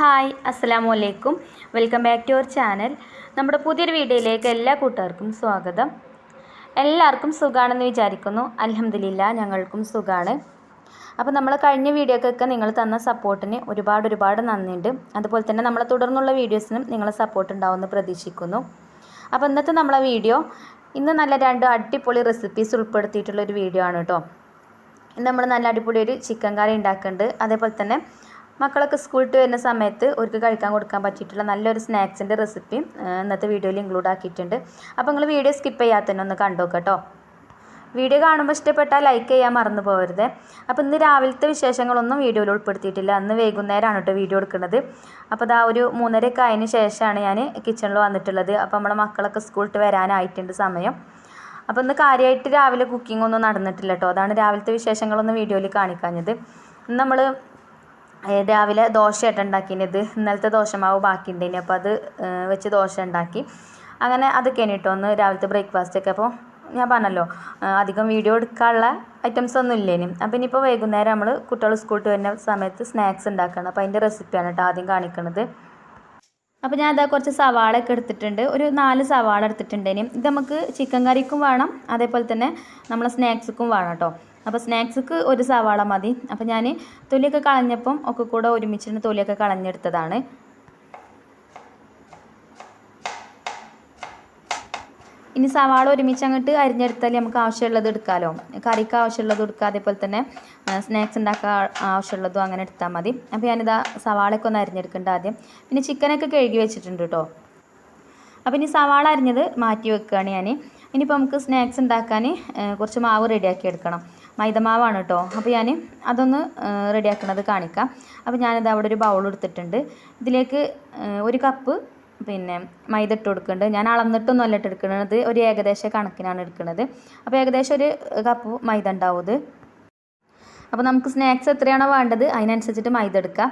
Hi അസ്സലാമു അലൈക്കും welcome back to our channel. നമ്മുടെ പുതിയൊരു വീഡിയോയിലേക്ക് എല്ലാ കൂട്ടുകാർക്കും സ്വാഗതം. എല്ലാവർക്കും സുഖമാണെന്ന് വിചാരിക്കുന്നു. അലഹമില്ല ഞങ്ങൾക്കും സുഖമാണ് അപ്പോൾ നമ്മൾ കഴിഞ്ഞ വീഡിയോക്കൊക്കെ നിങ്ങൾ തന്ന സപ്പോർട്ടിന് ഒരുപാട് ഒരുപാട് നന്ദിയുണ്ട്. അതുപോലെ തന്നെ നമ്മളെ തുടർന്നുള്ള വീഡിയോസിനും നിങ്ങളെ സപ്പോർട്ട് ഉണ്ടാവുമെന്ന് പ്രതീക്ഷിക്കുന്നു. അപ്പോൾ ഇന്നത്തെ നമ്മളെ വീഡിയോ ഇന്ന് നല്ല രണ്ട് അടിപൊളി റെസിപ്പീസ് ഉൾപ്പെടുത്തിയിട്ടുള്ള ഒരു വീഡിയോ ആണ് കേട്ടോ. ഇന്ന് നമ്മൾ നല്ല അടിപൊളി ഒരു ചിക്കൻ കറി ഉണ്ടാക്കുന്നുണ്ട്. അതേപോലെ തന്നെ മക്കളൊക്കെ സ്കൂൾ വിട്ട് വരുന്ന സമയത്ത് അവർക്ക് കഴിക്കാൻ കൊടുക്കാൻ പറ്റിയിട്ടുള്ള നല്ലൊരു സ്നാക്സിന്റെ റെസിപ്പി ഇന്നത്തെ വീഡിയോയിൽ ഇൻക്ലൂഡ് ആക്കിയിട്ടുണ്ട്. അപ്പോൾ നിങ്ങൾ വീഡിയോ സ്കിപ്പ് ചെയ്യാതെ തന്നെ ഒന്ന് കണ്ടു കേട്ടോ വീഡിയോ കാണുമ്പോൾ ഇഷ്ടപ്പെട്ടാൽ ലൈക്ക് ചെയ്യാൻ മറന്നു പോകരുത് അപ്പോൾ ഇന്ന് രാവിലത്തെ വിശേഷങ്ങളൊന്നും വീഡിയോയിൽ ഉൾപ്പെടുത്തിയിട്ടില്ല. അന്ന് വൈകുന്നേരമാണ് കേട്ടോ വീഡിയോ എടുക്കുന്നത്. അപ്പോൾ അതാ ഒരു മൂന്നരയൊക്കെ അതിന് ശേഷമാണ് ഞാൻ കിച്ചണിൽ വന്നിട്ടുള്ളത്. അപ്പോൾ നമ്മളെ മക്കളൊക്കെ സ്കൂളിൽ വരാനായിട്ടുണ്ട് സമയം. അപ്പോൾ ഇന്ന് കാര്യമായിട്ട് രാവിലെ കുക്കിംഗ് ഒന്നും നടന്നിട്ടില്ല കേട്ടോ അതാണ് രാവിലത്തെ വിശേഷങ്ങളൊന്നും വീഡിയോയിൽ കാണിക്കാഞ്ഞത്. നമ്മൾ രാവിലെ ദോശയായിട്ട് ഉണ്ടാക്കിയത്. ഇന്നലത്തെ ദോശമാവ് ഉണ്ടായിന് അപ്പോൾ അത് വെച്ച് ദോശ ഉണ്ടാക്കി. അങ്ങനെ അതൊക്കെയാണ് കേട്ടോ ഒന്ന് രാവിലത്തെ ബ്രേക്ക്ഫാസ്റ്റൊക്കെ അപ്പോൾ ഞാൻ പറഞ്ഞല്ലോ അധികം വീഡിയോ എടുക്കാനുള്ള ഐറ്റംസ് ഒന്നും ഇല്ലേനി. അപ്പോൾ ഇനിയിപ്പോൾ വൈകുന്നേരം നമ്മൾ കുട്ടികൾ സ്കൂളിൽ വരുന്ന സമയത്ത് സ്നാക്സ് ഉണ്ടാക്കണം. അപ്പോൾ അതിന്റെ റെസിപ്പിയാണ് കേട്ടോ ആദ്യം കാണിക്കുന്നത് അപ്പോൾ ഞാൻ അതാ കുറച്ച് സവാള ഒക്കെ എടുത്തിട്ടുണ്ട്. ഒരു നാല് സവാള എടുത്തിട്ടുണ്ടേനും ഇത് നമുക്ക് ചിക്കൻ കറിക്കും വേണം. അതേപോലെ തന്നെ നമ്മളെ സ്നാക്സിക്കും വേണം കേട്ടോ. അപ്പോൾ സ്നാക്സ്ക്ക് ഒരു സവാള മതി. അപ്പോൾ ഞാൻ തൊലിയൊക്കെ കളഞ്ഞപ്പം ഒക്കെ കൂടെ ഒരുമിച്ചിട്ട് തൊലിയൊക്കെ കളഞ്ഞെടുത്തതാണ്. ഇനി സവാള ഒരുമിച്ച് അങ്ങോട്ട് അരിഞ്ഞെടുത്താൽ നമുക്ക് ആവശ്യമുള്ളത് എടുക്കാമല്ലോ കറിക്ക് ആവശ്യമുള്ളത് എടുക്കുക അതേപോലെ തന്നെ സ്നാക്സ് ഉണ്ടാക്കാൻ ആവശ്യമുള്ളതും അങ്ങനെ എടുത്താൽ മതി. അപ്പോൾ ഞാനിതാ സവാളയൊക്കെ ഒന്ന് അരിഞ്ഞെടുക്കേണ്ട ആദ്യം. പിന്നെ ചിക്കനൊക്കെ കഴുകി വെച്ചിട്ടുണ്ട് കേട്ടോ അപ്പോൾ ഇനി സവാള അരിഞ്ഞത് മാറ്റി വെക്കുകയാണ് ഞാൻ ഇനിയിപ്പോൾ നമുക്ക് സ്നാക്സ് ഉണ്ടാക്കാൻ കുറച്ച് മാവ് റെഡിയാക്കി എടുക്കണം. മൈദമാവാണ് കേട്ടോ. അപ്പോൾ ഞാൻ അതൊന്ന് റെഡിയാക്കണത് കാണിക്കാം. അപ്പോൾ ഞാനത് അവിടെ ഒരു ബൗൾ എടുത്തിട്ടുണ്ട്. ഇതിലേക്ക് ഒരു കപ്പ് പിന്നെ മൈദ ഇട്ട് കൊടുക്കുന്നുണ്ട്. ഞാൻ അളന്നിട്ടൊന്നും അല്ല ഇട്ടെടുക്കുന്നത് ഒരു ഏകദേശ കണക്കിനാണ് എടുക്കുന്നത്. അപ്പോൾ ഏകദേശം ഒരു കപ്പ് മൈദ ഉണ്ടാവും അപ്പോൾ നമുക്ക് സ്നാക്സ് എത്രയാണോ വേണ്ടത് അതിനനുസരിച്ചിട്ട് മൈദ എടുക്കുക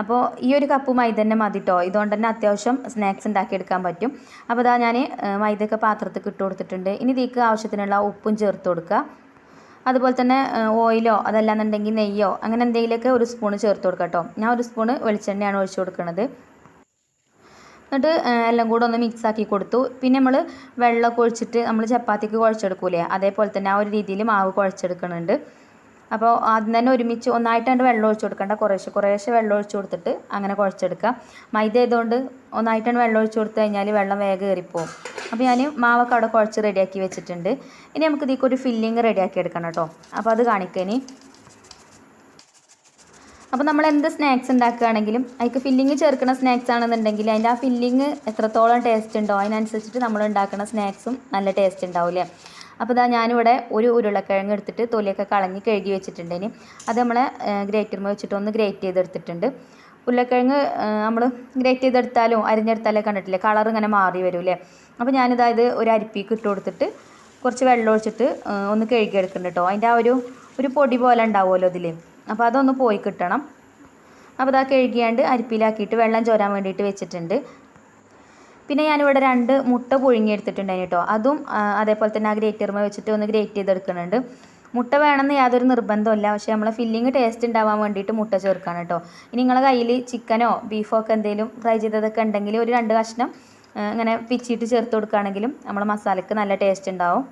അപ്പോൾ ഈ ഒരു കപ്പ് മൈദ തന്നെ മതി കേട്ടോ. ഇതുകൊണ്ട് തന്നെ അത്യാവശ്യം സ്നാക്സ് ഉണ്ടാക്കിയെടുക്കാൻ പറ്റും. അപ്പോൾ ഇതാ ഞാൻ മൈദയൊക്കെ പാത്രത്തിൽ ഇട്ട് കൊടുത്തിട്ടുണ്ട്. ഇനി ഇതിലേക്ക് ആവശ്യത്തിനുള്ള ഉപ്പും ചേർത്ത് കൊടുക്കുക. അതുപോലെ തന്നെ ഓയിലോ അതല്ലാന്നുണ്ടെങ്കിൽ നെയ്യോ അങ്ങനെ എന്തെങ്കിലുമൊക്കെ ഒരു സ്പൂണ് ചേർത്ത് കൊടുക്കുക കേട്ടോ. ഞാൻ ഒരു സ്പൂണ് വെളിച്ചെണ്ണയാണ് ഒഴിച്ചു കൊടുക്കുന്നത്. എന്നിട്ട് എല്ലാം കൂടെ ഒന്ന് മിക്സ് ആക്കി കൊടുത്തു. പിന്നെ നമ്മൾ വെള്ളമൊക്കെ ഒഴിച്ചിട്ട് നമ്മൾ ചപ്പാത്തിക്ക് കുഴച്ചെടുക്കൂലേ? അതേപോലെ തന്നെ ആ ഒരു രീതിയിൽ മാവ് കുഴച്ചെടുക്കുന്നുണ്ട് അപ്പോൾ ആദ്യം തന്നെ ഒരുമിച്ച് ഒന്നായിട്ടാണ്ട് വെള്ളം ഒഴിച്ചു കൊടുക്കണ്ട. കുറേശ്ശെ കുറേശ്ശെ വെള്ളം ഒഴിച്ചു കൊടുത്തിട്ട് അങ്ങനെ കുഴച്ചെടുക്കുക മൈദ ആയതുകൊണ്ട് ഒന്നായിട്ടാണ്ട് വെള്ളം ഒഴിച്ചു കൊടുത്തു കഴിഞ്ഞാൽ വെള്ളം വേഗം കയറിപ്പോവും അപ്പോൾ ഞാൻ മാവൊക്കെ അവിടെ കുഴച്ച് റെഡിയാക്കി വെച്ചിട്ടുണ്ട്. ഇനി നമുക്ക് ഇതിലേക്ക് ഒരു ഫില്ലിങ് റെഡിയാക്കി എടുക്കണം കേട്ടോ. അപ്പോൾ അത് കാണിക്കാനി അപ്പോൾ നമ്മൾ എന്ത് സ്നാക്സ് ഉണ്ടാക്കുകയാണെങ്കിലും അതിക്ക് ഫില്ലിങ് ചേർക്കുന്ന സ്നാക്സ് ആണെന്നുണ്ടെങ്കിൽ അതിന്റെ ആ ഫില്ലിങ് എത്രത്തോളം ടേസ്റ്റ് ഉണ്ടോ അതിനനുസരിച്ചിട്ട് നമ്മൾ ഉണ്ടാക്കുന്ന സ്നാക്സും നല്ല ടേസ്റ്റ് ഉണ്ടാവില്ലേ അപ്പോൾ ഇതാ ഞാനിവിടെ ഒരു ഉരുളക്കിഴങ്ങ് എടുത്തിട്ട് തൊലിയൊക്കെ കളഞ്ഞ് കഴുകി വെച്ചിട്ടുണ്ട് ഇനി. അത് നമ്മൾ ഗ്രേറ്റർ വെച്ചിട്ട് ഒന്ന് ഗ്രേറ്റ് ചെയ്തെടുത്തിട്ടുണ്ട്. ഉരുളക്കിഴങ്ങ് നമ്മൾ ഗ്രേറ്റ് ചെയ്തെടുത്താലോ അരിഞ്ഞെടുത്താലോ കണ്ടിട്ടില്ലേ? കളർ ഇങ്ങനെ മാറി വരൂലേ അപ്പോൾ ഞാനിതായത് ഒരു അരിപ്പിക്ക് ഇട്ട് കൊടുത്തിട്ട് കുറച്ച് വെള്ളം ഒഴിച്ചിട്ട് ഒന്ന് കഴുകിയെടുക്കുന്നുണ്ട് കേട്ടോ അതിന്റെ ആ ഒരു ഒരു പൊടി പോലെ ഉണ്ടാവുമല്ലോ ഇതിൽ അപ്പോൾ അതൊന്ന് പോയി കിട്ടണം. അപ്പോൾ അതാ കഴുകിയാണ്ട് അരിപ്പിലാക്കിയിട്ട് വെള്ളം ചോരാൻ വേണ്ടിയിട്ട് വെച്ചിട്ടുണ്ട്. പിന്നെ ഞാനിവിടെ രണ്ട് മുട്ട പുഴുങ്ങിയെടുത്തിട്ടുണ്ടായിരുന്നു കേട്ടോ അതും അതേപോലെ തന്നെ ആ ഗ്രേറ്റർമ വെച്ചിട്ട് ഒന്ന് ഗ്രേറ്റ് ചെയ്തെടുക്കുന്നുണ്ട്. മുട്ട വേണമെന്ന് യാതൊരു നിർബന്ധമില്ല പക്ഷേ നമ്മളെ ഫില്ലിങ് ടേസ്റ്റ് ഉണ്ടാവാൻ വേണ്ടിയിട്ട് മുട്ട ചേർക്കാണ് കേട്ടോ. ഇനി നിങ്ങളെ കയ്യിൽ ചിക്കനോ ബീഫോ ഒക്കെ എന്തെങ്കിലും ഫ്രൈ ചെയ്തതൊക്കെ ഉണ്ടെങ്കിൽ ഒരു രണ്ട് കഷ്ണം ഇങ്ങനെ പിച്ചിട്ട് ചേർത്ത് കൊടുക്കുകയാണെങ്കിലും നമ്മളെ മസാലയ്ക്ക് നല്ല ടേസ്റ്റ് ഉണ്ടാവും.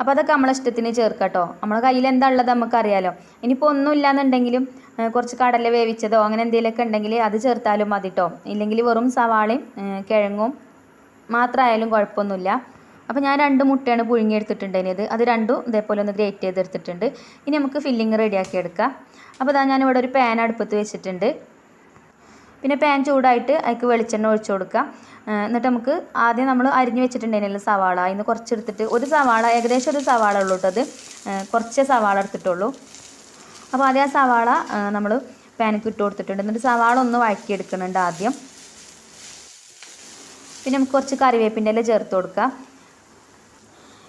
അപ്പോൾ അതൊക്കെ നമ്മളെ ഇഷ്ടത്തിന് ചേർക്കാം കേട്ടോ. നമ്മളെ കയ്യിൽ എന്താ ഉള്ളത് നമുക്കറിയാലോ. ഇനിയിപ്പോൾ ഒന്നും ഇല്ലാന്നുണ്ടെങ്കിലും കുറച്ച് കടല വേവിച്ചതോ അങ്ങനെ എന്തെങ്കിലുമൊക്കെ ഉണ്ടെങ്കിൽ അത് ചേർത്താലും മതി കേട്ടോ. ഇല്ലെങ്കിൽ വെറും സവാളയും കിഴങ്ങും മാത്രമായാലും കുഴപ്പമൊന്നുമില്ല. അപ്പോൾ ഞാൻ രണ്ട് മുട്ടയാണ് പുഴുങ്ങിയെടുത്തിട്ടുണ്ടായിരുന്നത്. അത് രണ്ടും ഇതേപോലെ ഒന്ന് ഗ്രേറ്റ് ചെയ്തെടുത്തിട്ടുണ്ട്. ഇനി നമുക്ക് ഫില്ലിങ് റെഡിയാക്കി എടുക്കാം. അപ്പോൾ അതാ ഞാനിവിടെ ഒരു പാൻ അടുപ്പത്ത് വെച്ചിട്ടുണ്ട്. പിന്നെ പാൻ ചൂടായിട്ട് അതിക്ക് വെളിച്ചെണ്ണ ഒഴിച്ചു കൊടുക്കാം. എന്നിട്ട് നമുക്ക് ആദ്യം നമ്മൾ അരിഞ്ഞ് വെച്ചിട്ടുണ്ടായിരുന്നില്ല സവാള. അതിന് കുറച്ചെടുത്തിട്ട് ഒരു സവാള ഏകദേശം ഒരു സവാള ഉള്ളൂ അത്. കുറച്ച് സവാള എടുത്തിട്ടുള്ളൂ. അപ്പോൾ ആദ്യം ആ സവാള നമ്മൾ പാനിക്ക് ഇട്ട് കൊടുത്തിട്ടുണ്ട്. എന്നിട്ട് സവാള ഒന്ന് വഴക്കിയെടുക്കുന്നുണ്ട് ആദ്യം. പിന്നെ നമുക്ക് കുറച്ച് കറിവേപ്പിന്റെ ഇല ചേർത്ത് കൊടുക്കുക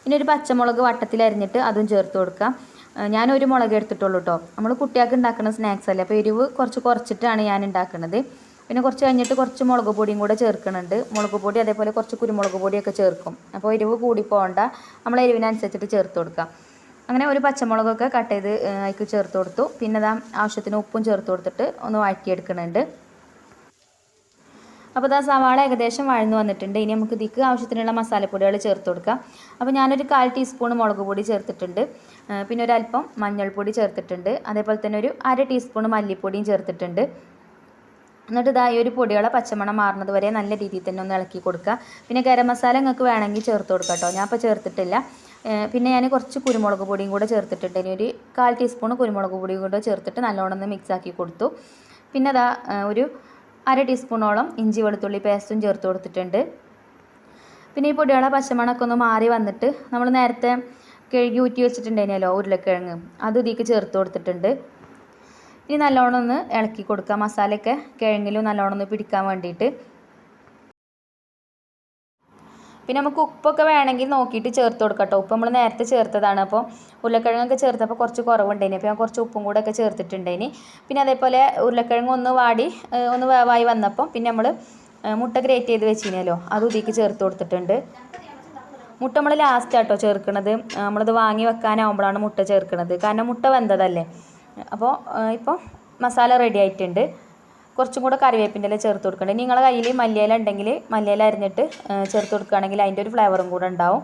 ഇനി ഒരു പച്ചമുളക് വട്ടത്തിൽ അരിഞ്ഞിട്ട് അതും ചേർത്ത് കൊടുക്കുക ഞാനൊരു മുളക് എടുത്തിട്ടുള്ളൂ കേട്ടോ നമ്മൾ കുട്ടികൾക്ക് ഉണ്ടാക്കുന്ന സ്നാക്സ് അല്ലേ? അപ്പോൾ എരിവ് കുറച്ച് കുറച്ചിട്ടാണ് ഞാൻ ഉണ്ടാക്കുന്നത് പിന്നെ കുറച്ച് കഴിഞ്ഞിട്ട് കുറച്ച് മുളക് പൊടിയും കൂടെ ചേർക്കുന്നുണ്ട് മുളക് പൊടി അതേപോലെ കുറച്ച് കുരുമുളക് പൊടിയൊക്കെ ചേർക്കും. അപ്പോൾ എരിവ് കൂടി പോകണ്ട നമ്മൾ എരിവിനനുസരിച്ചിട്ട് ചേർത്ത് കൊടുക്കാം. അങ്ങനെ ഒരു പച്ചമുളകൊക്കെ കട്ട് ചെയ്ത് അതിക്ക് ചേർത്ത് കൊടുത്തു. പിന്നെ ദാ ആവശ്യത്തിന് ഉപ്പും ചേർത്ത് കൊടുത്തിട്ട് ഒന്ന് വഴറ്റിയെടുക്കുന്നുണ്ട് അപ്പോൾ ദാ സവാള ഏകദേശം വഴന്നു വന്നിട്ടുണ്ട്. ഇനി നമുക്ക് ഇതിക്ക് ആവശ്യത്തിനുള്ള മസാലപ്പൊടികൾ ചേർത്ത് കൊടുക്കാം. അപ്പോൾ ഞാനൊരു കാൽ ടീസ്പൂൺ മുളക് പൊടി ചേർത്തിട്ടുണ്ട്. പിന്നെ ഒരല്പം മഞ്ഞൾപ്പൊടി ചേർത്തിട്ടുണ്ട്. അതേപോലെ തന്നെ ഒരു അര ടീസ്പൂൺ മല്ലിപ്പൊടിയും ചേർത്തിട്ടുണ്ട്. എന്നിട്ട് ഇതാ ഈ ഒരു പൊടികളെ പച്ചമണം മാറുന്നത് വരെ നല്ല രീതിയിൽ തന്നെ ഒന്ന് ഇളക്കി കൊടുക്കുക. പിന്നെ ഗരം മസാല നിങ്ങൾക്ക് വേണമെങ്കിൽ ചേർത്ത് കൊടുക്കാം കേട്ടോ. ഞാൻ ഇപ്പോൾ ചേർത്തിട്ടില്ല. പിന്നെ ഞാൻ കുറച്ച് കുരുമുളക് പൊടിയും കൂടെ ചേർത്തിട്ടുണ്ട്. ഇനി ഒരു കാൽ ടീസ്പൂൺ കുരുമുളക് പൊടിയും കൂടെ ചേർത്തിട്ട് നല്ലോണം ഒന്ന് മിക്സ് ആക്കി കൊടുത്തു. പിന്നെ അതാ ഒരു അര ടീസ്പൂണോളം ഇഞ്ചി വെളുത്തുള്ളി പേസ്റ്റും ചേർത്ത് കൊടുത്തിട്ടുണ്ട്. പിന്നെ ഈ പൊടിയുടെ പച്ചമണമൊക്കെ ഒന്ന് മാറി വന്നിട്ട് നമ്മൾ നേരത്തെ കഴുകി ഊറ്റി വെച്ചിട്ടുണ്ടായിരുന്നല്ലോ ഉരുളക്കിഴങ്ങ് അത് ഇതിലേക്ക് ചേർത്ത് കൊടുത്തിട്ടുണ്ട്. ഇനി നല്ലോണം ഒന്ന് ഇളക്കി കൊടുക്കുക മസാലയൊക്കെ കിഴങ്ങിലും നല്ലോണം ഒന്ന് പിടിക്കാൻ വേണ്ടിയിട്ട്. പിന്നെ നമുക്ക് ഉപ്പൊക്കെ വേണമെങ്കിൽ നോക്കിയിട്ട് ചേർത്ത് കൊടുക്കാം കേട്ടോ. ഉപ്പ് നമ്മൾ നേരത്തെ ചേർത്തതാണ്. അപ്പോൾ ഉരുളക്കിഴങ്ങൊക്കെ ചേർത്തപ്പോൾ കുറച്ച് കുറവുണ്ടായിനി. അപ്പോൾ ഞാൻ കുറച്ച് ഉപ്പും കൂടെ ഒക്കെ ചേർത്തിട്ടുണ്ടായിനി. പിന്നെ അതേപോലെ ഉരുളക്കിഴങ്ങ് ഒന്ന് വാടി ഒന്ന് വേവായി വന്നപ്പോൾ പിന്നെ നമ്മൾ മുട്ട ഗ്രേറ്റ് ചെയ്ത് വെച്ചിനല്ലോ. അത് ഉതിക്ക് ചേർത്ത് കൊടുത്തിട്ടുണ്ട്. മുട്ട നമ്മൾ ലാസ്റ്റ് ആട്ടോ ചേർക്കണത്. നമ്മളത് വാങ്ങി വെക്കാനാവുമ്പോഴാണ് മുട്ട ചേർക്കണത്. കാരണം മുട്ട വെന്തതല്ലേ. അപ്പോൾ ഇപ്പോൾ മസാല റെഡി ആയിട്ടുണ്ട്. കുറച്ചും കൂടെ കറിവേപ്പിന്റെ ഇല ചേർത്ത് കൊടുക്കണ്ടേ? നിങ്ങളുടെ കയ്യിൽ മല്ലിയില ഉണ്ടെങ്കിൽ മല്ലിയില അരിഞ്ഞിട്ട് ചേർത്ത് കൊടുക്കുകയാണെങ്കിൽ അതിന്റെ ഒരു ഫ്ലേവറും കൂടെ ഉണ്ടാവും.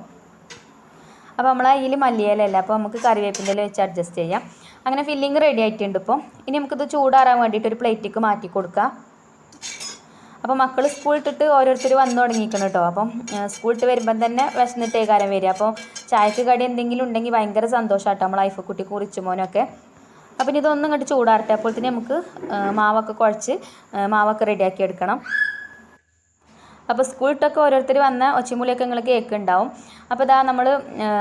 അപ്പോൾ നമ്മൾ അതിൽ മല്ലിയില അല്ല? അപ്പോൾ നമുക്ക് കറിവേപ്പിന്റെ ഇല വെച്ച് അഡ്ജസ്റ്റ് ചെയ്യാം. അങ്ങനെ ഫില്ലിങ് റെഡി ആയിട്ടുണ്ട് ഇപ്പോൾ ഇനി നമുക്കിത് ചൂടാറാൻ വേണ്ടിയിട്ട് ഒരു പ്ലേറ്റിക്ക് മാറ്റി കൊടുക്കാം. അപ്പോൾ മക്കൾ സ്കൂൾ ഇട്ടിട്ട് ഓരോരുത്തർ വന്നു തുടങ്ങിയിരിക്കണം കേട്ടോ അപ്പം സ്കൂൾ ഇട്ട് വരുമ്പം തന്നെ വിശന്നിട്ടേ കാരം വരിക. അപ്പോൾ ചായക്ക് കടി എന്തെങ്കിലും ഉണ്ടെങ്കിൽ ഭയങ്കര സന്തോഷമാട്ടോ നമ്മൾ ഐഫക്കുട്ടി കുറിച്ചു മോനൊക്കെ. അപ്പം ഇനി ഇതൊന്നും ഇങ്ങോട്ട് ചൂടാറട്ടെ. അപ്പോൾ തന്നെ നമുക്ക് മാവൊക്കെ കുഴച്ച് മാവൊക്കെ റെഡിയാക്കി എടുക്കണം. അപ്പോൾ സ്കൂളിട്ടൊക്കെ ഓരോരുത്തർ വന്ന ഒച്ചമൂലിയൊക്കെ നിങ്ങൾ കേൾക്കുന്നുണ്ടാവും അപ്പോൾ ഇതാ നമ്മൾ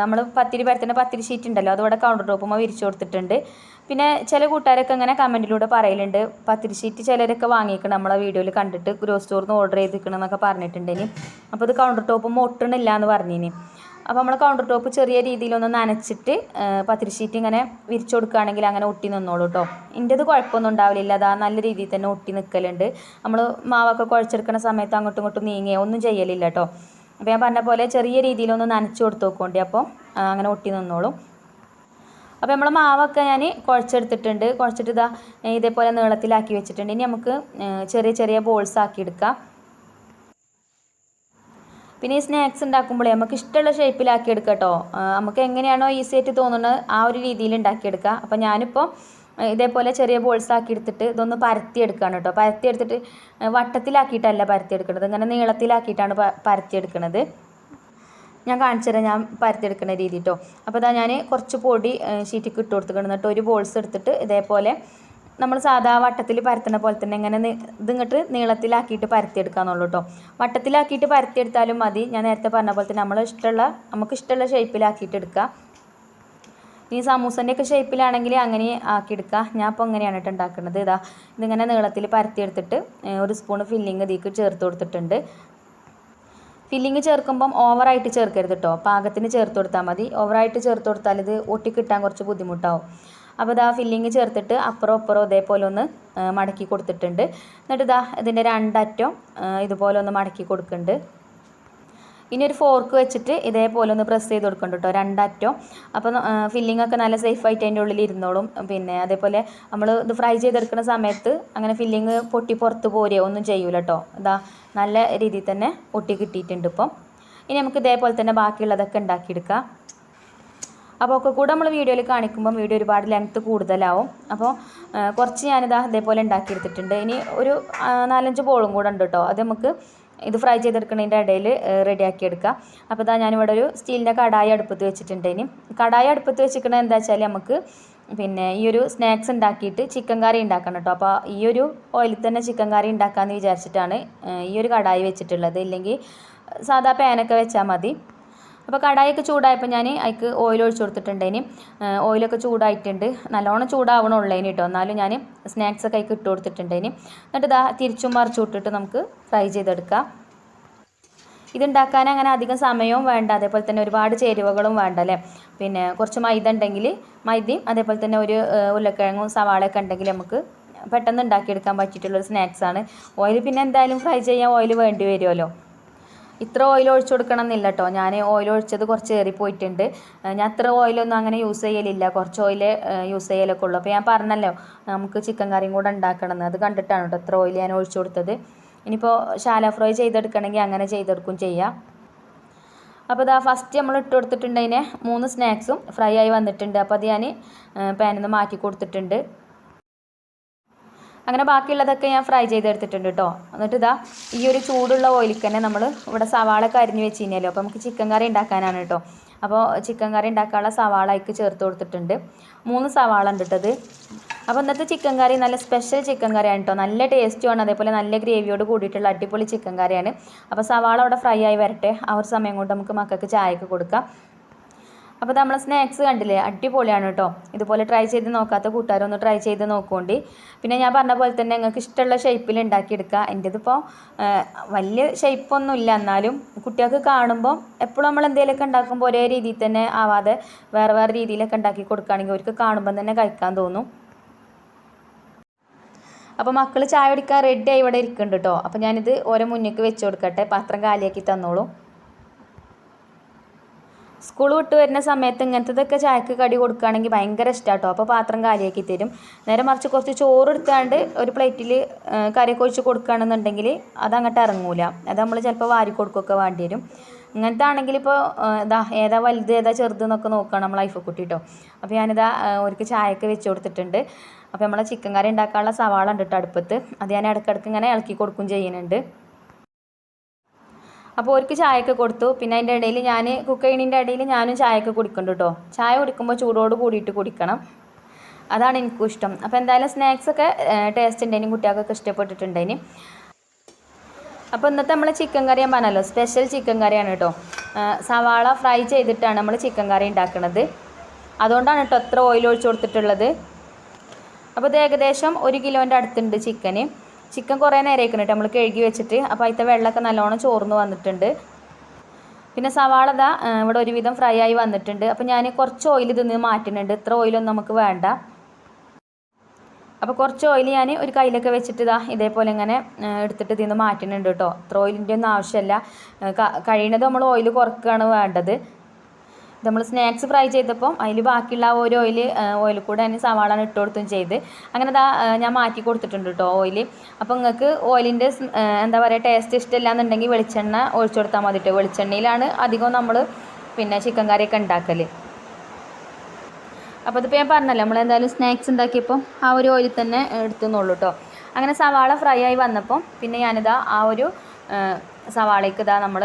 നമ്മൾ പത്തിരി പരത്തിന്റെ പത്തിരി ഷീറ്റ് ഉണ്ടല്ലോ അതോടെ കൗണ്ടർ ടോപ്പുമ്പോൾ വിരിച്ചു കൊടുത്തിട്ടുണ്ട്. പിന്നെ ചില കൂട്ടുകാരൊക്കെ ഇങ്ങനെ കമന്റിലൂടെ പറയലുണ്ട് പത്തിരി ഷീറ്റ് ചിലരൊക്കെ വാങ്ങിക്കണം നമ്മളെ വീഡിയോയിൽ കണ്ടിട്ട് ഗ്രോസ് സ്റ്റോറിൽ നിന്ന് ഓർഡർ ചെയ്തിരിക്കണം എന്നൊക്കെ പറഞ്ഞിട്ടുണ്ടെങ്കിൽ അപ്പോൾ ഇത് കൗണ്ടർ ടോപ്പുമ്പോൾ ഒട്ടണില്ല എന്ന് പറഞ്ഞിനി. അപ്പോൾ നമ്മൾ കൗണ്ടർ ടോപ്പ് ചെറിയ രീതിയിലൊന്ന് നനച്ചിട്ട് പത്തിരി ഷീറ്റ് ഇങ്ങനെ വിരിച്ചു കൊടുക്കുകയാണെങ്കിൽ അങ്ങനെ ഒട്ടി നിന്നോളൂ കേട്ടോ എന്റെത് കുഴപ്പമൊന്നും ഉണ്ടാവില്ല അതാ നല്ല രീതിയിൽ തന്നെ ഒട്ടി നിൽക്കലുണ്ട് നമ്മൾ മാവൊക്കെ കുഴച്ചെടുക്കുന്ന സമയത്ത് അങ്ങോട്ടും ഇങ്ങോട്ടും നീങ്ങുകയോ ഒന്നും ചെയ്യലില്ല കേട്ടോ അപ്പോൾ ഞാൻ പറഞ്ഞ പോലെ ചെറിയ രീതിയിലൊന്ന് നനച്ചു കൊടുത്ത് നോക്കോണ്ടി അപ്പോൾ അങ്ങനെ ഒട്ടി നിന്നോളും. അപ്പോൾ നമ്മൾ മാവൊക്കെ ഞാൻ കുഴച്ചെടുത്തിട്ടുണ്ട്. കുഴച്ചിട്ട് ഇതാ ഇതേപോലെ നീളത്തിലാക്കി വെച്ചിട്ടുണ്ട്. ഇനി നമുക്ക് ചെറിയ ചെറിയ ബോൾസ് ആക്കി എടുക്കാം. പിന്നെ ഈ സ്നാക്സ് ഉണ്ടാക്കുമ്പോഴേ നമുക്ക് ഇഷ്ടമുള്ള ഷേപ്പിലാക്കി എടുക്കാം കേട്ടോ നമുക്ക് എങ്ങനെയാണോ ഈസി ആയിട്ട് തോന്നുന്നത് ആ ഒരു രീതിയിൽ ഉണ്ടാക്കിയെടുക്കുക അപ്പോൾ ഞാനിപ്പോൾ ഇതേപോലെ ചെറിയ ബോൾസ് ആക്കി എടുത്തിട്ട് ഇതൊന്ന് പരത്തിയെടുക്കുകയാണ് കേട്ടോ. പരത്തിയെടുത്തിട്ട് എടുത്തിട്ട് വട്ടത്തിലാക്കിയിട്ടല്ല പരത്തിയെടുക്കുന്നത് ഇങ്ങനെ നീളത്തിലാക്കിയിട്ടാണ് പരത്തി എടുക്കുന്നത്. ഞാൻ കാണിച്ചു തരാം ഞാൻ പരത്തിയെടുക്കുന്ന രീതി കേട്ടോ. അപ്പോൾ ഇതാ ഞാൻ കുറച്ച് പൊടി ഷീറ്റിക്ക് ഇട്ട് കൊടുത്തിട്ടുണ്ട്. എന്നിട്ട് ഒരു ബോൾസ് എടുത്തിട്ട് ഇതേപോലെ നമ്മൾ സാധാ വട്ടത്തിൽ പരത്തുന്ന പോലെ തന്നെ ഇങ്ങനെ ഇതിങ്ങോട്ട് നീളത്തിലാക്കിയിട്ട് പരത്തിയെടുക്കാന്നുള്ളൂ കേട്ടോ വട്ടത്തിലാക്കിയിട്ട് പരത്തിയെടുത്താലും മതി. ഞാൻ നേരത്തെ പറഞ്ഞ പോലെ തന്നെ നമ്മൾ ഇഷ്ടമുള്ള നമുക്ക് ഇഷ്ടമുള്ള ഷേപ്പിലാക്കിയിട്ട് എടുക്കുക ഈ സമൂസന്റെ ഒക്കെ ഷേപ്പിലാണെങ്കിൽ അങ്ങനെ ആക്കിയെടുക്കുക ഞാൻ അപ്പോൾ അങ്ങനെയാണ് കേട്ടോ ഉണ്ടാക്കുന്നത് ഇതാ ഇതിങ്ങനെ നീളത്തിൽ പരത്തിയെടുത്തിട്ട് ഒരു സ്പൂൺ ഫില്ലിങ് ഇതിലേക്ക് ചേർത്ത് കൊടുത്തിട്ടുണ്ട്. ഫില്ലിങ് ചേർക്കുമ്പം ഓവറായിട്ട് ചേർക്കരുത് കേട്ടോ പാകത്തിന് ചേർത്ത് കൊടുത്താൽ മതി. ഓവറായിട്ട് ചേർത്ത് കൊടുത്താൽ ഇത് ഒട്ടിക്കിട്ടാൻ കുറച്ച് ബുദ്ധിമുട്ടാവും. അപ്പോൾ ഇതാ ഫില്ലിങ് ചേർത്തിട്ട് അപ്പുറം അപ്പുറം ഇതേപോലെ ഒന്ന് മടക്കി കൊടുത്തിട്ടുണ്ട്. എന്നിട്ട് ഇതാ ഇതിന്റെ രണ്ടറ്റം ഇതുപോലെ ഒന്ന് മടക്കി കൊടുക്കുന്നുണ്ട്. ഇനി ഒരു ഫോർക്ക് വെച്ചിട്ട് ഇതേപോലെ ഒന്ന് പ്രസ് ചെയ്ത് കൊടുക്കണം കേട്ടോ രണ്ടറ്റം. അപ്പോൾ ഫില്ലിംഗ് ഒക്കെ നല്ല സേഫ് ആയിട്ട് അതിന്റെ ഉള്ളിൽ ഇരുന്നോളും. പിന്നെ അതേപോലെ നമ്മൾ ഇത് ഫ്രൈ ചെയ്തെടുക്കുന്ന സമയത്ത് അങ്ങനെ ഫില്ലിങ് പൊട്ടി പുറത്ത് പോരുകയോ ഒന്നും ചെയ്യൂല കേട്ടോ. ഇതാ നല്ല രീതിയിൽ തന്നെ ഒട്ടി കിട്ടിയിട്ടുണ്ട് ഇപ്പം. ഇനി നമുക്ക് ഇതേപോലെ തന്നെ ബാക്കിയുള്ളതൊക്കെ ഉണ്ടാക്കിയെടുക്കാം. അപ്പോൾ ഒക്കെ കൂടെ നമ്മൾ വീഡിയോയിൽ കാണിക്കുമ്പം വീഡിയോ ഒരുപാട് ലെങ്ത്ത് കൂടുതലാവും. അപ്പോൾ കുറച്ച് ഞാനിതാ ഇതേപോലെ ഉണ്ടാക്കിയെടുത്തിട്ടുണ്ട്. ഇനി ഒരു നാലഞ്ച് ബോളും കൂടെ ഉണ്ട് കേട്ടോ അത് നമുക്ക് ഇത് ഫ്രൈ ചെയ്തെടുക്കുന്നതിന്റെ ഇടയിൽ റെഡിയാക്കി എടുക്കാം. അപ്പോൾ ഇതാ ഞാനിവിടെ ഒരു സ്റ്റീലിന്റെ കടായി അടുപ്പത്ത് വെച്ചിട്ടുണ്ട് ഇനി. കടായി അടുപ്പത്ത് വെച്ചിരിക്കുന്നത് എന്താ വെച്ചാൽ നമുക്ക് പിന്നെ ഈ ഒരു സ്നാക്സ് ഉണ്ടാക്കിയിട്ട് ചിക്കൻ കറി ഉണ്ടാക്കണം കേട്ടോ അപ്പോൾ ഈ ഒരു ഓയിലിൽ തന്നെ ചിക്കൻ കറി ഉണ്ടാക്കാമെന്ന് വിചാരിച്ചിട്ടാണ് ഈ ഒരു കടായി വെച്ചിട്ടുള്ളത്. ഇല്ലെങ്കിൽ സാധാ പാനൊക്കെ വെച്ചാൽ മതി. അപ്പോൾ കടായൊക്കെ ചൂടായപ്പോൾ ഞാൻ അതിക്ക് ഓയിൽ ഒഴിച്ച് കൊടുത്തിട്ടുണ്ടേന് ഓയിലൊക്കെ ചൂടായിട്ടുണ്ട്. നല്ലോണം ചൂടാവണുള്ളേനി കേട്ടോ. എന്നാലും ഞാൻ സ്നാക്സ് ഒക്കെ അതിക്ക് ഇട്ട് കൊടുത്തിട്ടുണ്ടേന് എന്നിട്ട് ഇതാ തിരിച്ചും മറിച്ചും ഇട്ടിട്ട് നമുക്ക് ഫ്രൈ ചെയ്തെടുക്കാം. ഇതുണ്ടാക്കാൻ അങ്ങനെ അധികം സമയവും വേണ്ട. അതേപോലെ തന്നെ ഒരുപാട് ചേരുവകളും വേണ്ട അല്ലേ? പിന്നെ കുറച്ച് മൈദ ഉണ്ടെങ്കിൽ മൈദയും അതേപോലെ തന്നെ ഒരു ഉരുളക്കിഴങ്ങും സവാളയൊക്കെ ഉണ്ടെങ്കിൽ നമുക്ക് പെട്ടെന്ന് ഉണ്ടാക്കിയെടുക്കാൻ പറ്റിയിട്ടുള്ളൊരു സ്നാക്സാണ് ഓയിൽ പിന്നെ എന്തായാലും ഫ്രൈ ചെയ്യാൻ ഓയിൽ വേണ്ടി വരുമല്ലോ. ഇത്ര ഓയിൽ ഒഴിച്ചു കൊടുക്കണം എന്നില്ല കേട്ടോ ഞാൻ ഓയിൽ ഒഴിച്ചത് കുറച്ച് ഏറി പോയിട്ടുണ്ട്. ഏഹ് ഞാൻ അത്ര ഓയിലൊന്നും അങ്ങനെ യൂസ് ചെയ്യലില്ല. കുറച്ച് ഓയിൽ യൂസ് ചെയ്യലൊക്കെ ഉള്ളൂ അപ്പോൾ ഞാൻ പറഞ്ഞല്ലോ നമുക്ക് ചിക്കൻ കറിയും കൂടെ ഉണ്ടാക്കണം അത് കണ്ടിട്ടാണ് കേട്ടോ ഇത്ര ഓയിൽ ഞാൻ ഒഴിച്ചു കൊടുത്തത്. ഇനിയിപ്പോൾ ശാല ഫ്രൈ ചെയ്തെടുക്കണമെങ്കിൽ അങ്ങനെ ചെയ്തെടുക്കും ചെയ്യാം. അപ്പോൾ ഇതാ ഫസ്റ്റ് നമ്മൾ ഇട്ട് കൊടുത്തിട്ടുണ്ട് അതിനെ മൂന്ന് സ്നാക്സും ഫ്രൈ ആയി വന്നിട്ടുണ്ട്. അപ്പോൾ അത് ഞാൻ പാനിൽ നിന്ന് മാറ്റി കൊടുത്തിട്ടുണ്ട്. അങ്ങനെ ബാക്കിയുള്ളതൊക്കെ ഞാൻ ഫ്രൈ ചെയ്തെടുത്തിട്ടുണ്ട് കേട്ടോ എന്നിട്ട് ഇതാ ഈ ഒരു ചൂടുള്ള ഓയിലിൽ തന്നെ നമ്മൾ ഇവിടെ സവാള ഒക്കെ അരിഞ്ഞ് വെച്ച് കഴിഞ്ഞാലോ അപ്പോൾ നമുക്ക് ചിക്കൻ കറി ഉണ്ടാക്കാനാണ് കേട്ടോ അപ്പോൾ ചിക്കൻ കറി ഉണ്ടാക്കാനുള്ള സവാള അതിക്ക് ചേർത്ത് കൊടുത്തിട്ടുണ്ട്. മൂന്ന് സവാള ഉണ്ട് കേട്ടത് അപ്പോൾ ഇന്നത്തെ ചിക്കൻ കറി നല്ല സ്പെഷ്യൽ ചിക്കൻ കറിയാണ് കേട്ടോ നല്ല ടേസ്റ്റുമാണ് അതേപോലെ നല്ല ഗ്രേവിയോട് കൂടിയിട്ടുള്ള അടിപൊളി ചിക്കൻ കറിയാണ്. അപ്പോൾ സവാള അവിടെ ഫ്രൈ ആയി വരട്ടെ. ആ ഒരു സമയം കൊണ്ട് നമുക്ക് മക്കൾക്ക് ചായക്ക് കൊടുക്കാം. അപ്പോൾ നമ്മൾ സ്നാക്സ് കണ്ടില്ലേ? അടിപൊളിയാണ് കേട്ടോ. ഇതുപോലെ ട്രൈ ചെയ്ത് നോക്കാത്ത കൂട്ടുകാരൊന്ന് ട്രൈ ചെയ്ത് നോക്കുകൊണ്ട് പിന്നെ ഞാൻ പറഞ്ഞ പോലെ തന്നെ നിങ്ങൾക്ക് ഇഷ്ടമുള്ള ഷേപ്പിൽ ഉണ്ടാക്കിയെടുക്കുക എന്റെതിപ്പോൾ വലിയ ഷേപ്പൊന്നും ഇല്ല. എന്നാലും കുട്ടികൾക്ക് കാണുമ്പോൾ എപ്പോഴും നമ്മൾ എന്തെങ്കിലുമൊക്കെ ഉണ്ടാക്കുമ്പോൾ ഒരേ രീതിയിൽ തന്നെ ആവാതെ വേറെ വേറെ രീതിയിലൊക്കെ ഉണ്ടാക്കി കൊടുക്കുകയാണെങ്കിൽ അവർക്ക് കാണുമ്പോൾ തന്നെ കഴിക്കാൻ തോന്നും. അപ്പോൾ മക്കൾ ചായ കുടിക്കാൻ റെഡി ആയി ഇവിടെ ഇരിക്കുന്നുണ്ട് കേട്ടോ. അപ്പോൾ ഞാനിത് ഓരോ മുന്നേക്ക് വെച്ച് കൊടുക്കട്ടെ. പാത്രം കാലിയാക്കി തന്നോളൂ. സ്കൂൾ വിട്ട് വരുന്ന സമയത്ത് ഇങ്ങനത്തതൊക്കെ ചായക്ക് കടി കൊടുക്കുകയാണെങ്കിൽ ഭയങ്കര ഇഷ്ടമാണ് കേട്ടോ അപ്പോൾ പാത്രം കാലിയാക്കി തരും. നേരെ മറിച്ച് കുറച്ച് ചോറ് എടുത്താണ്ട് ഒരു പ്ലേറ്റിൽ കറിയൊക്കെ ഒഴിച്ച് കൊടുക്കുകയാണെന്നുണ്ടെങ്കിൽ അതങ്ങോട്ട് ഇറങ്ങൂല. അത് നമ്മൾ ചിലപ്പോൾ വാരി കൊടുക്കുകയൊക്കെ വേണ്ടി വരും. ഇങ്ങനത്തെ ആണെങ്കിൽ ഇപ്പോൾ ഇതാ ഏതാ വലുത് ഏതാ ചെറുത് എന്നൊക്കെ നോക്കുകയാണ് നമ്മൾ ലൈഫ് കേട്ടോ അപ്പോൾ ഞാനിതാ അവർക്ക് ചായയൊക്കെ വെച്ച് കൊടുത്തിട്ടുണ്ട്. അപ്പോൾ നമ്മളെ ചിക്കൻ കറി ഉണ്ടാക്കാനുള്ള സവാള ഉണ്ട് കേട്ടോ അടുപ്പത്ത്. അത് ഞാൻ ഇടയ്ക്കിടയ്ക്ക് ഇങ്ങനെ ഇളക്കി കൊടുക്കും ചെയ്യുന്നുണ്ട്. അപ്പോൾ അവർക്ക് ചായയൊക്കെ കൊടുത്തു. പിന്നെ അതിന്റെ ഇടയിൽ ഞാൻ കുക്ക് ചെയ്യണതിന്റെ ഇടയിൽ ഞാനും ചായയൊക്കെ കുടിക്കുന്നുണ്ട് കേട്ടോ ചായ കുടിക്കുമ്പോൾ ചൂടോട് കൂടിയിട്ട് കുടിക്കണം. അതാണ് എനിക്കും ഇഷ്ടം. അപ്പോൾ എന്തായാലും സ്നാക്സൊക്കെ ടേസ്റ്റ് ഉണ്ടേനും കുട്ടികൾക്കൊക്കെ ഇഷ്ടപ്പെട്ടിട്ടുണ്ടേന്. അപ്പോൾ ഇന്നത്തെ നമ്മൾ ചിക്കൻ കറി ഞാൻ പറഞ്ഞല്ലോ സ്പെഷ്യൽ ചിക്കൻ കറിയാണ് കേട്ടോ സവാള ഫ്രൈ ചെയ്തിട്ടാണ് നമ്മൾ ചിക്കൻ കറി ഉണ്ടാക്കുന്നത് അതുകൊണ്ടാണ് കേട്ടോ എത്ര ഓയിൽ ഒഴിച്ചു കൊടുത്തിട്ടുള്ളത്. അപ്പോൾ ഇത് ഏകദേശം ഒരു കിലോന്റെ അടുത്തുണ്ട് ചിക്കന് ചിക്കൻ കുറേ നേരമായിരിക്കണം കേട്ടോ നമ്മൾ കഴുകി വെച്ചിട്ട്. അപ്പോൾ അതിന്റെ വെള്ളമൊക്കെ നല്ലോണം ചോർന്ന് വന്നിട്ടുണ്ട്. പിന്നെ സവാള ഇതാ ഇവിടെ ഒരുവിധം ഫ്രൈ ആയി വന്നിട്ടുണ്ട്. അപ്പോൾ ഞാൻ കുറച്ച് ഓയിൽ ഇതിൽ മാറ്റുന്നുണ്ട്. ഇത്ര ഓയിലൊന്നും നമുക്ക് വേണ്ട. അപ്പോൾ കുറച്ച് ഓയിൽ ഞാൻ ഒരു കയ്യിലൊക്കെ വെച്ചിട്ട് ഇതാ ഇതേപോലെ ഇങ്ങനെ എടുത്തിട്ട് ഇതിൽ നിന്ന് മാറ്റുന്നുണ്ട് കേട്ടോ ഇത്ര ഓയിലിന്റെ ഒന്നും ആവശ്യമില്ല കഴിയണത് നമ്മൾ ഓയിൽ കുറക്കുകയാണ് വേണ്ടത്. നമ്മൾ സ്നാക്സ് ഫ്രൈ ചെയ്തപ്പോൾ അതിൽ ബാക്കിയുള്ള ആ ഒരു ഓയിൽ ഓയിൽ കൂടെ അതിന് സവാള ഇട്ട് കൊടുത്തും ചെയ്ത്. അങ്ങനെ അതാ ഞാൻ മാറ്റി കൊടുത്തിട്ടുണ്ട് കേട്ടോ ഓയിൽ അപ്പോൾ നിങ്ങൾക്ക് ഓയിലിന്റെ എന്താ പറയുക ടേസ്റ്റ് ഇഷ്ടമില്ല എന്നുണ്ടെങ്കിൽ വെളിച്ചെണ്ണ ഒഴിച്ചു കൊടുത്താൽ മതി കേട്ടോ വെളിച്ചെണ്ണയിലാണ് അധികം നമ്മൾ പിന്നെ ചിക്കൻ കറിയൊക്കെ ഉണ്ടാക്കൽ അപ്പോൾ ഇതിപ്പോൾ ഞാൻ പറഞ്ഞല്ലോ നമ്മൾ എന്തായാലും സ്നാക്സ് ഉണ്ടാക്കിയപ്പോൾ ആ ഒരു ഓയിൽ തന്നെ എടുത്തുന്നുള്ളൂ കേട്ടോ അങ്ങനെ സവാള ഫ്രൈ ആയി വന്നപ്പോൾ പിന്നെ ഞാനിതാ ആ ഒരു സവാളയ്ക്ക് ഇതാ നമ്മൾ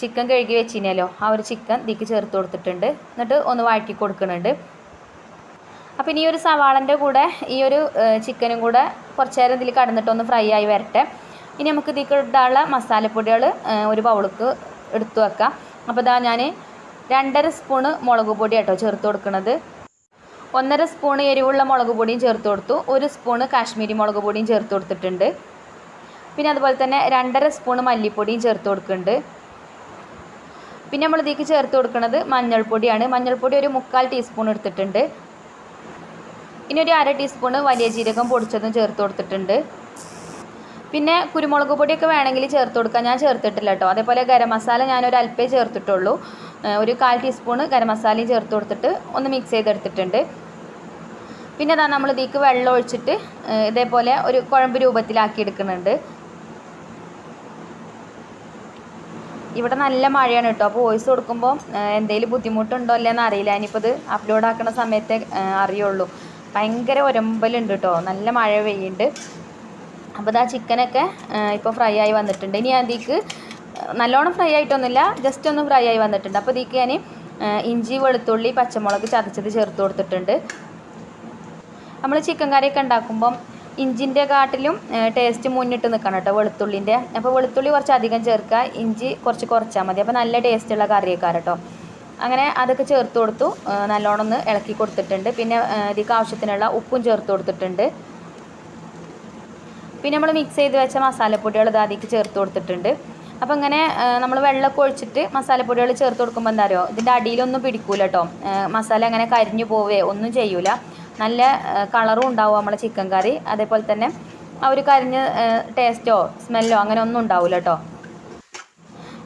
ചിക്കൻ കഴുകി വെച്ചിനല്ലോ. ആ ഒരു ചിക്കൻ ഇതിക്ക് ചേർത്ത് കൊടുത്തിട്ടുണ്ട്. എന്നിട്ട് ഒന്ന് വഴറ്റി കൊടുക്കുന്നുണ്ട്. അപ്പോൾ ഇനി ഒരു സവാളന്റെ കൂടെ ഈ ഒരു ചിക്കനും കൂടെ കുറച്ച് നേരം ഇതിൽ കടന്നിട്ട് ഒന്ന് ഫ്രൈ ആയി വരട്ടെ. ഇനി നമുക്ക് ഇതിലേക്ക് ഇടാനുള്ള മസാലപ്പൊടികൾ ഒരു ബൗൾക്ക് എടുത്തു വെക്കാം. അപ്പോൾ ഇതാ ഞാൻ രണ്ടര സ്പൂണ് മുളക് പൊടി കേട്ടോ ചേർത്ത് കൊടുക്കുന്നത് ഒന്നര സ്പൂണ് എരിവുള്ള മുളക് പൊടിയും ചേർത്ത് കൊടുത്തു. ഒരു സ്പൂണ് കാശ്മീരി മുളക് പൊടിയും ചേർത്ത് കൊടുത്തിട്ടുണ്ട്. പിന്നെ അതുപോലെ തന്നെ രണ്ടര സ്പൂണ് മല്ലിപ്പൊടിയും ചേർത്ത് കൊടുക്കുന്നുണ്ട്. പിന്നെ നമ്മൾ ഇതിലേക്ക് ചേർത്ത് കൊടുക്കുന്നത് മഞ്ഞൾപ്പൊടിയാണ്. മഞ്ഞൾപ്പൊടി ഒരു മുക്കാൽ ടീസ്പൂൺ എടുത്തിട്ടുണ്ട്. ഇനി ഒരു അര ടീസ്പൂൺ വലിയ ജീരകം പൊടിച്ചതും ചേർത്ത് കൊടുത്തിട്ടുണ്ട്. പിന്നെ കുരുമുളക് പൊടിയൊക്കെ വേണമെങ്കിൽ ചേർത്ത് കൊടുക്കാം. ഞാൻ ചേർത്തിട്ടില്ല കേട്ടോ. അതേപോലെ ഗരം മസാല ഞാനൊരു അല്പേ ചേർത്തിട്ടുള്ളൂ. ഒരു കാൽ ടീസ്പൂൺ ഗരം മസാലയും ചേർത്ത് കൊടുത്തിട്ട് ഒന്ന് മിക്സ് ചെയ്തെടുത്തിട്ടുണ്ട്. പിന്നെ അതാ നമ്മൾ ഇതിലേക്ക് വെള്ളം ഒഴിച്ചിട്ട് ഇതേപോലെ ഒരു കുഴമ്പ് രൂപത്തിലാക്കി എടുക്കുന്നുണ്ട്. ഇവിടെ നല്ല മഴയാണ് കേട്ടോ. അപ്പോൾ വോയിസ് കൊടുക്കുമ്പോൾ എന്തെങ്കിലും ബുദ്ധിമുട്ടുണ്ടോ അല്ലേന്ന് അറിയില്ല. ഇനിയിപ്പോൾ ഇത് അപ്ലോഡ് ആക്കുന്ന സമയത്തെ അറിയുള്ളൂ. ഭയങ്കര ഒരമ്പലുണ്ട് കേട്ടോ. നല്ല മഴ പെയ്യുന്നുണ്ട്. അപ്പോൾ ഇതാ ചിക്കനൊക്കെ ഇപ്പോൾ ഫ്രൈ ആയി വന്നിട്ടുണ്ട്. ഇനി അതിലേക്ക് നല്ലോണം ഫ്രൈ ആയിട്ടൊന്നുമില്ല. ജസ്റ്റ് ഒന്ന് ഫ്രൈ ആയി വന്നിട്ടുണ്ട്. അപ്പോൾ ഇതിലേക്ക് ഞാൻ ഇഞ്ചി വെളുത്തുള്ളി പച്ചമുളക് ചതച്ചത് ചേർത്ത് കൊടുത്തിട്ടുണ്ട്. നമ്മൾ ചിക്കൻ കറിയൊക്കെ ഉണ്ടാക്കുമ്പം ഇഞ്ചിന്റെ കാട്ടിലും ടേസ്റ്റ് മുന്നിട്ട് നിൽക്കണം കേട്ടോ വെളുത്തുള്ളിന്റെ അപ്പോൾ വെളുത്തുള്ളി കുറച്ച് അധികം ചേർക്കുക. ഇഞ്ചി കുറച്ച് കുറച്ചാൽ മതി. അപ്പോൾ നല്ല ടേസ്റ്റുള്ള കറിയൊക്കെ കേട്ടോ. അങ്ങനെ അതൊക്കെ ചേർത്ത് കൊടുത്തു. നല്ലോണം ഒന്ന് ഇളക്കി കൊടുത്തിട്ടുണ്ട്. പിന്നെ ഇതിക്ക് ആവശ്യത്തിനുള്ള ഉപ്പും ചേർത്ത് കൊടുത്തിട്ടുണ്ട്. പിന്നെ നമ്മൾ മിക്സ് ചെയ്ത് വെച്ച മസാലപ്പൊടികൾ ഇത് അതിലേക്ക് ചേർത്ത് കൊടുത്തിട്ടുണ്ട്. അപ്പോൾ ഇങ്ങനെ നമ്മൾ വെള്ളമൊക്കെ ഒഴിച്ചിട്ട് മസാലപ്പൊടികൾ ചേർത്ത് കൊടുക്കുമ്പോൾ എന്താ അറിയോ? ഇതിന്റെ അടിയിലൊന്നും പിടിക്കൂല കേട്ടോ. മസാല അങ്ങനെ കരിഞ്ഞു പോവേ ഒന്നും ചെയ്യൂല. നല്ല കളറും ഉണ്ടാവും നമ്മളെ ചിക്കൻ കറി അതേപോലെ തന്നെ ആ ഒരു കരിഞ്ഞ ടേസ്റ്റോ സ്മെല്ലോ അങ്ങനെ ഒന്നും ഉണ്ടാവില്ല കേട്ടോ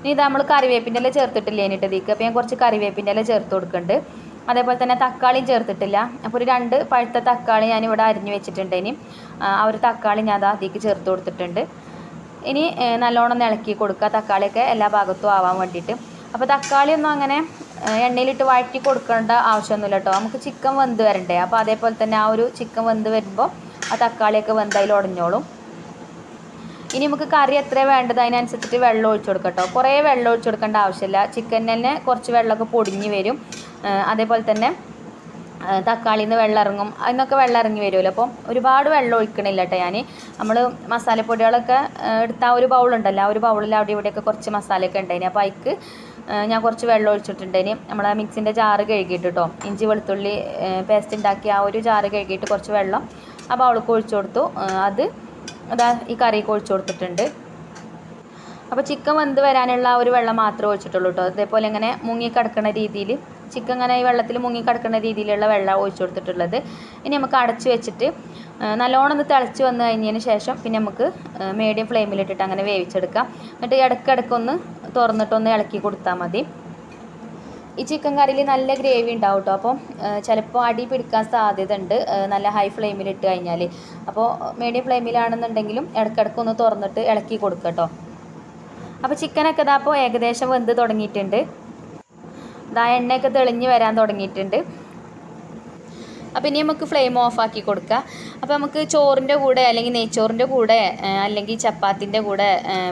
ഇനി ഇത് നമ്മൾ കറിവേപ്പിന്റെ ഇല ചേർത്തിട്ടില്ല ഇനിയിട്ട് ഇതിക്ക്. അപ്പോൾ ഞാൻ കുറച്ച് കറിവേപ്പിന്റെ ഇല ചേർത്ത് കൊടുക്കുന്നുണ്ട് അതേപോലെ തന്നെ തക്കാളിയും ചേർത്തിട്ടില്ല. അപ്പോൾ ഒരു രണ്ട് പഴുത്ത തക്കാളി ഞാൻ ഇവിടെ അരിഞ്ഞു വെച്ചിട്ടുണ്ട് ഇനി. ആ ഒരു തക്കാളി ഞാൻ അത് അതിലേക്ക് ചേർത്ത് കൊടുത്തിട്ടുണ്ട്. ഇനി നല്ലോണം ഇളക്കി കൊടുക്കുക. തക്കാളിയൊക്കെ എല്ലാ ഭാഗത്തും ആവാൻ വേണ്ടിയിട്ട്. അപ്പോൾ തക്കാളി ഒന്നും അങ്ങനെ എണ്ണയിലിട്ട് വഴറ്റി കൊടുക്കേണ്ട ആവശ്യമൊന്നുമില്ല കേട്ടോ നമുക്ക് ചിക്കൻ വെന്ത് വരണ്ടേ? അപ്പോൾ അതേപോലെ തന്നെ ആ ഒരു ചിക്കൻ വെന്ത് വരുമ്പോൾ ആ തക്കാളിയൊക്കെ വെന്ത് ഉടഞ്ഞോളും ഇനി നമുക്ക് കറി എത്ര വേണ്ടത്? അതിനനുസരിച്ചിട്ട് വെള്ളം ഒഴിച്ചു കൊടുക്കാം കേട്ടോ കുറേ വെള്ളം ഒഴിച്ചു കൊടുക്കേണ്ട ആവശ്യമില്ല. ചിക്കൻ തന്നെ കുറച്ച് വെള്ളമൊക്കെ പൊടിഞ്ഞ് വരും. അതേപോലെ തന്നെ തക്കാളിയിൽ നിന്ന് വെള്ളം ഇറങ്ങും. അതിനൊക്കെ വെള്ളം ഇറങ്ങി വരുമല്ലോ. അപ്പം ഒരുപാട് വെള്ളം ഒഴിക്കണില്ല കേട്ടോ ഞാൻ നമ്മൾ മസാലപ്പൊടികളൊക്കെ എടുത്താൽ ഒരു ബൗളുണ്ടല്ലോ ആ ഒരു ബൗളിൽ അവിടെ ഇവിടെയൊക്കെ കുറച്ച് മസാലയൊക്കെ ഉണ്ടായിന്. അപ്പോൾ അതിക്ക് ഞാൻ കുറച്ച് വെള്ളം ഒഴിച്ചിട്ടുണ്ട്. ഇനി നമ്മൾ ആ മിക്സിന്റെ ജാറ് കഴുകിയിട്ട് കേട്ടോ ഇഞ്ചി വെളുത്തുള്ളി പേസ്റ്റ് ഉണ്ടാക്കി ആ ഒരു ജാറ് കഴുകിയിട്ട് കുറച്ച് വെള്ളം അപ്പോൾ അവൾക്ക് ഒഴിച്ചു കൊടുത്തു. അത് അതാ ഈ കറിക്ക് ഒഴിച്ചു കൊടുത്തിട്ടുണ്ട്. അപ്പോൾ ചിക്കൻ വെന്ത് വരാനുള്ള ഒരു വെള്ളം മാത്രമേ ഒഴിച്ചിട്ടുള്ളൂ കേട്ടോ അതേപോലെ ഇങ്ങനെ മുങ്ങി കിടക്കുന്ന രീതിയിൽ ചിക്കൻ ഇങ്ങനെ ഈ വെള്ളത്തിൽ മുങ്ങി കിടക്കുന്ന രീതിയിലുള്ള വെള്ളം ഒഴിച്ചു കൊടുത്തിട്ടുള്ളത്. ഇനി നമുക്ക് അടച്ചു വെച്ചിട്ട് നല്ലോണം ഒന്ന് തിളച്ച് വന്നു കഴിഞ്ഞതിന് ശേഷം പിന്നെ നമുക്ക് മീഡിയം ഫ്ലെയിമിലിട്ടിട്ട് അങ്ങനെ വേവിച്ചെടുക്കാം. എന്നിട്ട് ഇടയ്ക്കിടയ്ക്കൊന്ന് തുറന്നിട്ടൊന്ന് ഇളക്കി കൊടുത്താൽ മതി. ഈ ചിക്കൻ കറിയിൽ നല്ല ഗ്രേവി ഉണ്ടാവും കേട്ടോ അപ്പം ചിലപ്പോൾ അടി പിടിക്കാൻ സാധ്യത ഉണ്ട് നല്ല ഹൈ ഫ്ലെയിമിൽ ഇട്ട് കഴിഞ്ഞാൽ അപ്പോൾ മീഡിയം ഫ്ലെയിമിലാണെന്നുണ്ടെങ്കിലും ഇടയ്ക്കിടയ്ക്ക് ഒന്ന് തുറന്നിട്ട് ഇളക്കി കൊടുക്കുക കേട്ടോ അപ്പോൾ ചിക്കനൊക്കെ ഇതാ അപ്പോൾ ഏകദേശം വെന്ത് തുടങ്ങിയിട്ടുണ്ട്. ഇതാ എണ്ണയൊക്കെ തെളിഞ്ഞ് വരാൻ തുടങ്ങിയിട്ടുണ്ട്. അപ്പോൾ ഇനി നമുക്ക് ഫ്ലെയിം ഓഫ് ആക്കി കൊടുക്കുക അപ്പോൾ നമുക്ക് ചോറിന്റെ കൂടെ അല്ലെങ്കിൽ നെയ്ച്ചോറിന്റെ കൂടെ അല്ലെങ്കിൽ ചപ്പാത്തിന്റെ കൂടെ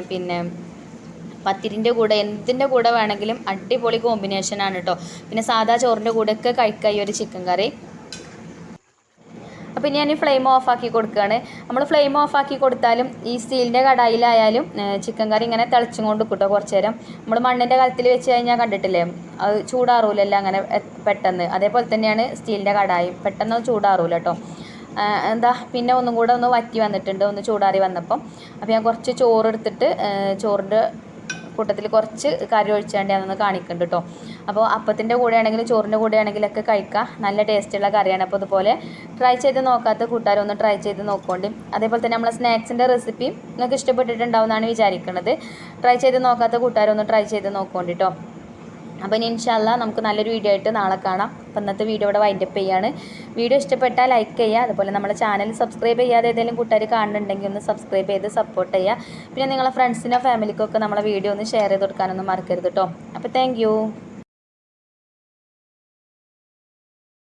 പിന്നെ പത്തിരിന്റെ കൂടെ എന്തിന്റെ കൂടെ വേണമെങ്കിലും അടിപൊളി കോമ്പിനേഷനാണ് കേട്ടോ പിന്നെ സാധാ ചോറിന്റെ കൂടെയൊക്കെ കഴിക്കുക ഈ ഒരു ചിക്കൻ കറി അപ്പോൾ ഇനി ഞാൻ ഫ്ലെയിം ഓഫ് ആക്കി കൊടുക്കുകയാണ് നമ്മൾ ഫ്ലെയിം ഓഫ് ആക്കി കൊടുത്താലും ഈ സ്റ്റീലിന്റെ കടായിലായാലും ചിക്കൻ കറി ഇങ്ങനെ തിളച്ചും കൊണ്ട് കിട്ടും കുറച്ച് നേരം നമ്മൾ മണ്ണിന്റെ കലത്തിൽ വെച്ച് കഴിഞ്ഞാൽ കണ്ടിട്ടില്ലേ? അത് ചൂടാറൂലല്ലോ അങ്ങനെ പെട്ടെന്ന്. അതേപോലെ തന്നെയാണ് സ്റ്റീലിന്റെ കടായി. പെട്ടെന്ന് ചൂടാറൂല കേട്ടോ എന്താ പിന്നെ ഒന്നും കൂടെ ഒന്ന് വറ്റി വന്നിട്ടുണ്ട് ഒന്ന് ചൂടാറി വന്നപ്പം. അപ്പോൾ ഞാൻ കുറച്ച് ചോറ് എടുത്തിട്ട് ചോറിന്റെ കൂട്ടത്തിൽ കുറച്ച് കറി ഒഴിച്ചാണ്ട് ഞാനൊന്ന് കാണിക്കുന്നുണ്ട് കേട്ടോ അപ്പോൾ അപ്പത്തിന്റെ കൂടെ ആണെങ്കിലും ചോറിന്റെ കൂടെ ആണെങ്കിലൊക്കെ കഴിക്കാം. നല്ല ടേസ്റ്റുള്ള കറിയാണ്. അപ്പോൾ അതുപോലെ ട്രൈ ചെയ്ത് നോക്കാത്ത കൂട്ടുകാരൊന്ന് ട്രൈ ചെയ്ത് നോക്കുകൊണ്ട് അതേപോലെ തന്നെ നമ്മളെ സ്നാക്സിന്റെ റെസിപ്പി നിങ്ങൾക്ക് ഇഷ്ടപ്പെട്ടിട്ടുണ്ടാവുമെന്നാണ് വിചാരിക്കുന്നത് ട്രൈ ചെയ്ത് നോക്കാത്ത കൂട്ടുകാരൊന്ന് ട്രൈ ചെയ്ത് നോക്കുകൊണ്ട് കേട്ടോ അപ്പോൾ ഇനി ഇൻഷാല്ല നമുക്ക് നല്ലൊരു വീഡിയോ ആയിട്ട് നാളെ കാണാം. അപ്പോൾ ഇന്നത്തെ വീഡിയോ ഇവിടെ വൈൻഡപ്പ് ചെയ്യാണ്. വീഡിയോ ഇഷ്ടപ്പെട്ടാൽ ലൈക്ക് ചെയ്യുക. അതുപോലെ നമ്മുടെ ചാനൽ സബ്സ്ക്രൈബ് ചെയ്യാതെ ഏതെങ്കിലും കൂട്ടുകാർ കാണുന്നുണ്ടെങ്കിൽ ഒന്ന് സബ്സ്ക്രൈബ് ചെയ്ത് സപ്പോർട്ട് ചെയ്യുക. പിന്നെ നിങ്ങളെ ഫ്രണ്ട്സിനോ ഫാമിലിക്കോ ഒക്കെ നമ്മളെ വീഡിയോ ഒന്ന് ഷെയർ ചെയ്ത് കൊടുക്കാനൊന്നും മറക്കരുത് കേട്ടോ അപ്പോൾ താങ്ക്